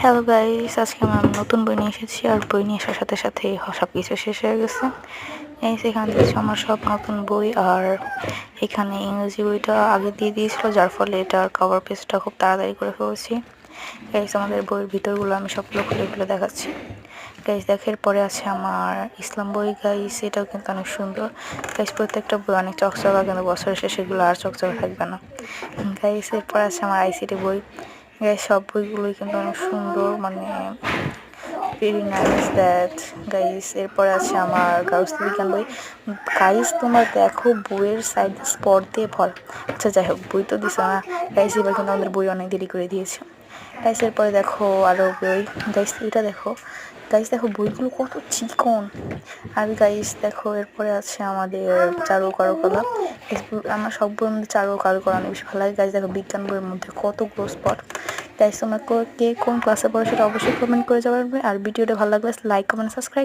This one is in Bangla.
হ্যালো গাইস আজকে আমি নতুন বই নিয়ে এসেছি আর বই নিয়ে আসার সাথে সাথে সব কিছু শেষ হয়ে গেছে। এই সেখানে থেকে আমার সব নতুন বই আর এখানে ইংরেজি বইটা আগে দিয়ে দিয়েছিল, যার ফলে এটার কভার পেজটা খুব তাড়াতাড়ি করে ফেলেছি। গাইস আমাদের বইয়ের ভিতরগুলো আমি সবগুলো খুলে খুলে দেখাচ্ছি। গাইস দেখার পরে আছে আমার ইসলাম বই গাইস এটাও কিন্তু অনেক সুন্দর। গাইস প্রত্যেকটা বই অনেক চকচকা কিন্তু বছরের শেষে এগুলো আর চকচকা থাকবে না। গাইস এরপর আছে আমার আইসিটি বই। সব বইগুলোই কিন্তু অনেক সুন্দর মানে ভেরি নাইস দ্যাট গাইস এরপর আছে আমার গাউস বিজ্ঞান বই। গাইস তোমার দেখো বইয়ের সাইড স্পট দিয়ে ভর। আচ্ছা যাই হোক, বই তো দিছে না। গাইস এবার কিন্তু আমাদের বই অনেক দেরি করে দিয়েছে। গাইস এরপরে দেখো আরও বই। গাইস এটা দেখো। গাইস দেখো বইগুলো কত চিকন। আর গাইস দেখো এরপরে আছে আমাদের চারু কারুকলা আমার সব বইয়ের মধ্যে চারু কারুকলা অনেক বেশি ভালো লাগে। গাইস দেখো বিজ্ঞান বইয়ের মধ্যে কতগুলো স্পট গাইস তোমরা কে কোন ক্লাসে পড়ে সেটা অবশ্যই কমেন্ট করে যাবে আর ভিডিওটা ভালো লাগলে লাইক কমেন্ট সাবস্ক্রাইব